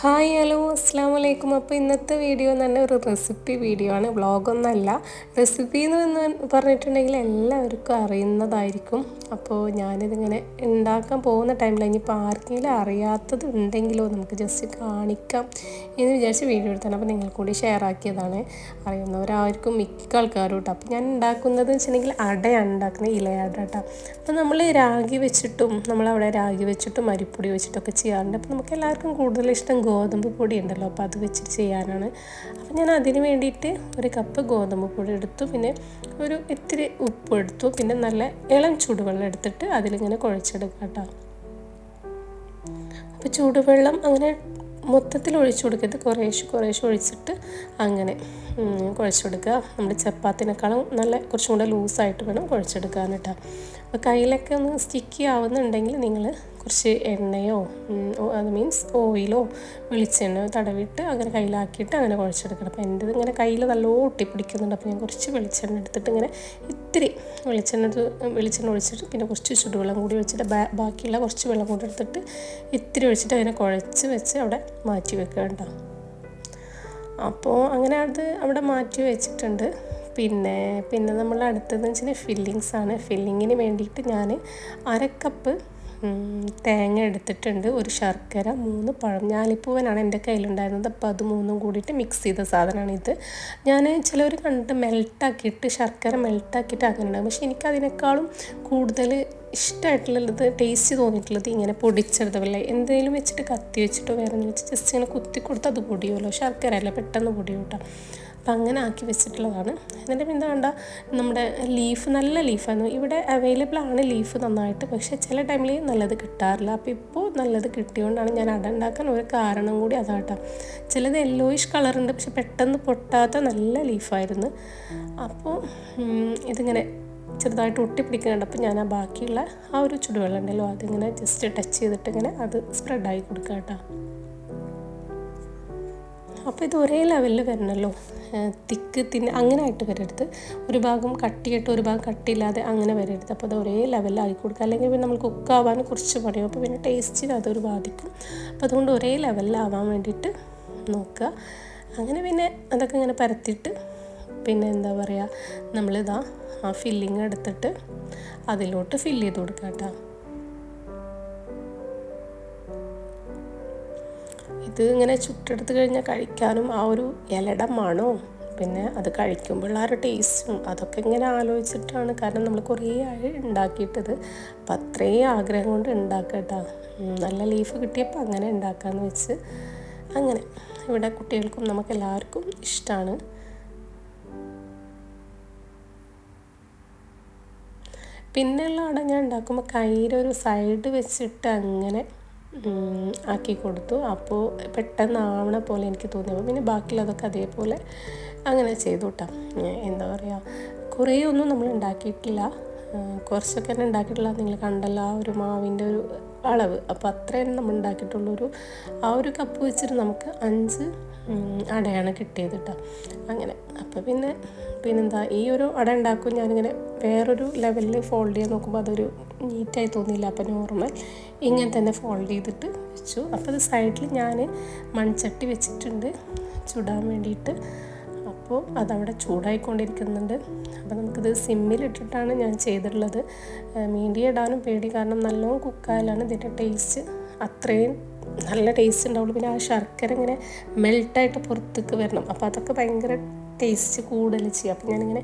Hi hello അസ്സാം വലൈക്കും അപ്പോൾ ഇന്നത്തെ വീഡിയോ എന്ന് പറഞ്ഞാൽ ഒരു റെസിപ്പി വീഡിയോ ആണ്. വ്ളോഗൊന്നല്ല. റെസിപ്പി എന്ന് പറഞ്ഞിട്ടുണ്ടെങ്കിൽ എല്ലാവർക്കും അറിയുന്നതായിരിക്കും. അപ്പോൾ ഞാനിതിങ്ങനെ ഉണ്ടാക്കാൻ പോകുന്ന ടൈമിൽ ഇനിയിപ്പോൾ ആർക്കെങ്കിലും അറിയാത്തത് ഉണ്ടെങ്കിലോ നമുക്ക് ജസ്റ്റ് കാണിക്കാം എന്ന് വിചാരിച്ച് വീഡിയോ എടുത്താണ്. അപ്പോൾ നിങ്ങൾ കൂടി ഷെയർ ആക്കിയതാണ്. അറിയുന്നവരായിരിക്കും മിക്ക ആൾക്കാരും കേട്ടോ അപ്പോൾ ഞാൻ ഉണ്ടാക്കുന്നത് വെച്ചിട്ടുണ്ടെങ്കിൽ അടയാണ് ഉണ്ടാക്കുന്നത് ഇലയട കേട്ടോ അപ്പോൾ നമ്മൾ രാഗി വെച്ചിട്ടും നമ്മളവിടെ രാഗി വെച്ചിട്ടും അരിപ്പൊടി വെച്ചിട്ടൊക്കെ ചെയ്യാറുണ്ട്. അപ്പോൾ നമുക്ക് എല്ലാവർക്കും കൂടുതൽ ഇഷ്ടം ഗോതമ്പ് പൊടി ഉണ്ടല്ലോ അപ്പോൾ അത് വെച്ചിട്ട് ചെയ്യാനാണ്. അപ്പോൾ ഞാൻ അതിന് വേണ്ടിയിട്ട് ഒരു കപ്പ് ഗോതമ്പ് പൊടി എടുത്തു പിന്നെ ഒരു ഇത്തിരി ഉപ്പ് എടുത്തു പിന്നെ നല്ല ഇളം ചൂടുവെള്ളം എടുത്തിട്ട് അതിലിങ്ങനെ കുഴച്ചെടുക്കാം കേട്ടോ. അപ്പോൾ ചൂടുവെള്ളം അങ്ങനെ മൊത്തത്തിൽ ഒഴിച്ചു കൊടുക്കരുത് കുറേശ്ശെ കുറേശ്ശെ ഒഴിച്ചിട്ട് അങ്ങനെ കുഴച്ചെടുക്കുക. നമ്മുടെ ചപ്പാത്തിനേക്കാളും നല്ല കുറച്ചും കൂടെ ലൂസായിട്ട് വേണം കുഴച്ചെടുക്കാൻ കേട്ടോ. അപ്പോൾ കയ്യിലൊക്കെ ഒന്ന് സ്റ്റിക്കി ആവുന്നുണ്ടെങ്കിൽ നിങ്ങൾ കുറച്ച് എണ്ണയോ അത് മീൻസ് ഓയിലോ വെളിച്ചെണ്ണയോ തടവിട്ട് അങ്ങനെ കയ്യിലാക്കിയിട്ട് അങ്ങനെ കുഴച്ചെടുക്കണം. അപ്പോൾ എന്റെ ഇങ്ങനെ കയ്യിൽ നല്ല ഒട്ടിപ്പിടിക്കുന്നുണ്ട് അപ്പോൾ ഞാൻ കുറച്ച് വെളിച്ചെണ്ണ എടുത്തിട്ട് ഇങ്ങനെ ഇത്തിരി വെളിച്ചെണ്ണ വെളിച്ചെണ്ണ ഒഴിച്ചിട്ട് പിന്നെ കുറച്ച് ചുടുവെള്ളം കൂടി ഒഴിച്ചിട്ട് ബാക്കിയുള്ള കുറച്ച് വെള്ളം കൂടി എടുത്തിട്ട് ഇത്തിരി ഒഴിച്ചിട്ട് അതിനെ കുഴച്ച് വെച്ച് അവിടെ മാറ്റി വെക്കുക കേട്ടോ. അപ്പോൾ അങ്ങനെ അത് അവിടെ മാറ്റി വെച്ചിട്ടുണ്ട്. പിന്നെ പിന്നെ നമ്മൾ അടുത്തതെന്ന് വെച്ചാൽ ഫില്ലിങ്സ് ആണ്. ഫില്ലിങ്ങിന് വേണ്ടിയിട്ട് ഞാൻ അരക്കപ്പ് തേങ്ങ എടുത്തിട്ടുണ്ട് ഒരു ശർക്കര മൂന്ന് പഴം. ഞാലിപ്പൂവനാണ് എന്റെ കയ്യിലുണ്ടായിരുന്നത് അപ്പോൾ അത് മൂന്നും കൂടിയിട്ട് മിക്സ് ചെയ്ത സാധനമാണ് ഇത്. ഞാൻ ചിലവർ കണ്ടിട്ട് മെൽട്ടാക്കിയിട്ട് ശർക്കര മെൽട്ടാക്കിയിട്ട് അങ്ങനെ ഉണ്ടാകും പക്ഷേ എനിക്കതിനേക്കാളും കൂടുതൽ ഇഷ്ടമായിട്ടുള്ളത് ടേസ്റ്റ് തോന്നിയിട്ടുള്ളത് ഇങ്ങനെ പൊടിച്ചെടുത്തവല്ലേ എന്തെങ്കിലും വെച്ചിട്ട് കത്തി വെച്ചിട്ടോ വേറെ വെച്ച് ജസ്റ്റ് ഇങ്ങനെ കുത്തി കൊടുത്ത് അത് പൊടിയുമല്ലോ. ശർക്കര അല്ല പെട്ടെന്ന് പൊടിയും കേട്ടോ. അപ്പം അങ്ങനെ ആക്കി വെച്ചിട്ടുള്ളതാണ്. എന്നിട്ട് പിന്നെ വേണ്ട നമ്മുടെ ലീഫ് നല്ല ലീഫായിരുന്നു ഇവിടെ അവൈലബിൾ ആണ് ലീഫ് നന്നായിട്ട്. പക്ഷേ ചില ടൈമിൽ നല്ലത് കിട്ടാറില്ല. അപ്പോൾ ഇപ്പോൾ നല്ലത് കിട്ടിയതുകൊണ്ടാണ് ഞാൻ അട ഉണ്ടാക്കാൻ ഒരു കാരണം കൂടി അതാട്ടോ. ചിലത് യെല്ലോയിഷ് കളറുണ്ട് പക്ഷെ പെട്ടെന്ന് പൊട്ടാത്ത നല്ല ലീഫായിരുന്നു അപ്പോൾ ഇതിങ്ങനെ ചെറുതായിട്ട് ഒട്ടിപ്പിടിക്കുന്നുണ്ട് അപ്പോൾ ഞാൻ ആ ബാക്കിയുള്ള ആ ഒരു ചുടുവെള്ളം ഉണ്ടല്ലോ അതിങ്ങനെ ജസ്റ്റ് ടച്ച് ചെയ്തിട്ട് ഇങ്ങനെ അത് സ്പ്രെഡായി കൊടുക്കാം കേട്ടോ അപ്പോൾ ഇത് ഒരേ ലെവലിൽ വരണമല്ലോ തിക്ക് തിന്ന് അങ്ങനെ ആയിട്ട് വരരുത്. ഒരു ഭാഗം കട്ടിയിട്ട് ഒരു ഭാഗം കട്ടിയില്ലാതെ അങ്ങനെ വരരുത്. അപ്പോൾ അത് ഒരേ ലെവലിലായി കൊടുക്കുക. അല്ലെങ്കിൽ പിന്നെ നമ്മൾ കുക്കാവാൻ കുറച്ച് പണിയും അപ്പോൾ പിന്നെ ടേസ്റ്റിന് അതൊരു ബാധിക്കും. അപ്പോൾ അതുകൊണ്ട് ഒരേ ലെവലിലാവാൻ വേണ്ടിയിട്ട് നോക്കുക. അങ്ങനെ പിന്നെ അതൊക്കെ ഇങ്ങനെ പരത്തിയിട്ട് പിന്നെ എന്താ പറയുക നമ്മളിതാ ആ ഫില്ലിങ് എടുത്തിട്ട് അതിലോട്ട് ഫില്ല് ചെയ്ത് കൊടുക്കുക കേട്ടോ. ഇത് ഇങ്ങനെ ചുട്ടെടുത്ത് കഴിഞ്ഞാൽ കഴിക്കാനും ആ ഒരു ഇലയുടെ പിന്നെ അത് കഴിക്കുമ്പോൾ ആ ഒരു ടേസ്റ്റും അതൊക്കെ ഇങ്ങനെ ആലോചിച്ചിട്ടാണ് കാരണം നമ്മൾ കുറേ ആയി ഉണ്ടാക്കിയിട്ടത്. അപ്പം അത്രയും ആഗ്രഹം കൊണ്ട് ഉണ്ടാക്കട്ടോ നല്ല ലീഫ് കിട്ടിയപ്പോൾ അങ്ങനെ ഉണ്ടാക്കാമെന്ന് വെച്ച് അങ്ങനെ. ഇവിടെ കുട്ടികൾക്കും നമുക്ക് എല്ലാവർക്കും ഇഷ്ടമാണ് പിന്നെയുള്ള അവിടെ ഞാൻ ഉണ്ടാക്കുമ്പോൾ കയ്യിലൊരു സൈഡ് വെച്ചിട്ട് അങ്ങനെ ആക്കി കൊടുത്തു. അപ്പോൾ പെട്ടെന്ന് ആവണ പോലെ എനിക്ക് തോന്നി. പിന്നെ പിന്നെ ബാക്കിയുള്ളതൊക്കെ അതേപോലെ അങ്ങനെ ചെയ്തു കേട്ടോ എന്താ പറയുക കുറേ ഒന്നും നമ്മൾ ഉണ്ടാക്കിയിട്ടില്ല. കുറച്ചൊക്കെ തന്നെ ഉണ്ടാക്കിയിട്ടുള്ള നിങ്ങൾ കണ്ടല്ലോ. ആ ഒരു മാവിന്റെ ഒരു അളവ്. അപ്പോൾ അത്രയും നമ്മൾ ഉണ്ടാക്കിയിട്ടുള്ളൊരു ആ ഒരു കപ്പ് വെച്ചിട്ട് നമുക്ക് അഞ്ച് അടയാണ് കിട്ടിയത് കേട്ടോ അങ്ങനെ. അപ്പോൾ പിന്നെ പിന്നെന്താ ഈ ഒരു അട ഉണ്ടാക്കും ഞാനിങ്ങനെ വേറൊരു ലെവലിൽ ഫോൾഡ് ചെയ്യാൻ നോക്കുമ്പോൾ അതൊരു നീറ്റായി തോന്നിയില്ല. അപ്പോൾ നോർമൽ ഇങ്ങനെ തന്നെ ഫോൾഡ് ചെയ്തിട്ട് വെച്ചു. അപ്പോൾ അത് സൈഡിൽ ഞാൻ മൺചട്ടി വെച്ചിട്ടുണ്ട്. ചുടാൻ വേണ്ടിയിട്ട്. അപ്പോൾ അതവിടെ ചൂടായിക്കൊണ്ടിരിക്കുന്നുണ്ട്. അപ്പോൾ നമുക്കിത് സിമ്മിലിട്ടിട്ടാണ് ഞാൻ ചെയ്തിട്ടുള്ളത്. മീഡിയ ഇടാനും പേടി കാരണം നല്ലോണം കുക്കായാലാണ് ഇതിന്റെ ടേസ്റ്റ്. അത്രയും നല്ല ടേസ്റ്റ് ഉണ്ടാവുള്ളൂ. പിന്നെ ആ ശർക്കര ഇങ്ങനെ മെൽട്ടായിട്ട് പുറത്തേക്ക് വരണം. അപ്പോൾ അതൊക്കെ ഭയങ്കര ടേസ്റ്റ് കൂടുതൽ ചെയ്യും. അപ്പോൾ ഞാനിങ്ങനെ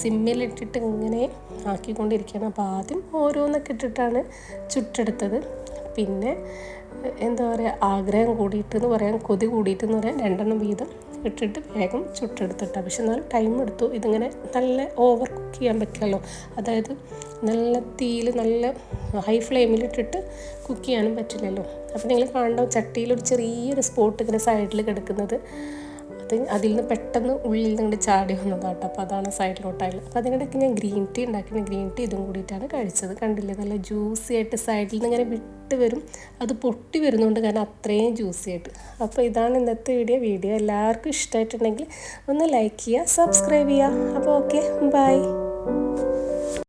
സിമ്മിലിട്ടിട്ട് ഇങ്ങനെ ആക്കിക്കൊണ്ടിരിക്കുകയാണ്. അപ്പോൾ ആദ്യം ഓരോന്നൊക്കെ ഇട്ടിട്ടാണ് ചുട്ടെടുത്തത്. പിന്നെ എന്താ പറയുക ആഗ്രഹം കൂടിയിട്ട് എന്ന് പറയാം കൊതി കൂടിയിട്ടെന്ന് പറയാം രണ്ടെണ്ണം വീതം ഇട്ടിട്ട് വേഗം ചുട്ടെടുത്തിട്ടാണ് പക്ഷെ എന്നാലും ടൈം എടുത്തു. ഇതിങ്ങനെ നല്ല ഓവർ കുക്ക് ചെയ്യാൻ പറ്റില്ലല്ലോ. അതായത് നല്ല തീയിൽ നല്ല ഹൈ ഫ്ലെയിമിൽ ഇട്ടിട്ട് കുക്ക് ചെയ്യാനും പറ്റില്ലല്ലോ. അപ്പോൾ നിങ്ങൾ കാണണ്ട ചട്ടിയിലൊരു ചെറിയൊരു സ്പോട്ട് ഇങ്ങനെ സൈഡിൽ കിടക്കുന്നത് അത് അതിൽ നിന്ന് പെട്ടെന്ന് ഉള്ളിൽ നിന്ന് ചാടി വന്നതാട്ടോ അപ്പോൾ അതാണ് സൈഡിലോട്ടായത്. അപ്പോൾ അതിനിടയ്ക്ക് ഞാൻ ഗ്രീൻ ടീ ഉണ്ടാക്കിയ ഗ്രീൻ ടീ ഇതും കൂടിയിട്ടാണ് കഴിച്ചത്. കണ്ടില്ലേ? നല്ല ജ്യൂസി ആയിട്ട് സൈഡിൽ നിന്ന് ഇങ്ങനെ വിട്ട് വരും. അത് പൊട്ടി വരുന്നുണ്ട് കാരണം അത്രയും ജ്യൂസി ആയിട്ട്. അപ്പോൾ ഇതാണ് ഇന്നത്തെ വീഡിയോ. വീഡിയോ എല്ലാവർക്കും ഇഷ്ടമായിട്ടുണ്ടെങ്കിൽ ഒന്ന് ലൈക്ക് ചെയ്യുക സബ്സ്ക്രൈബ് ചെയ്യുക. അപ്പോൾ ഓക്കെ ബൈ.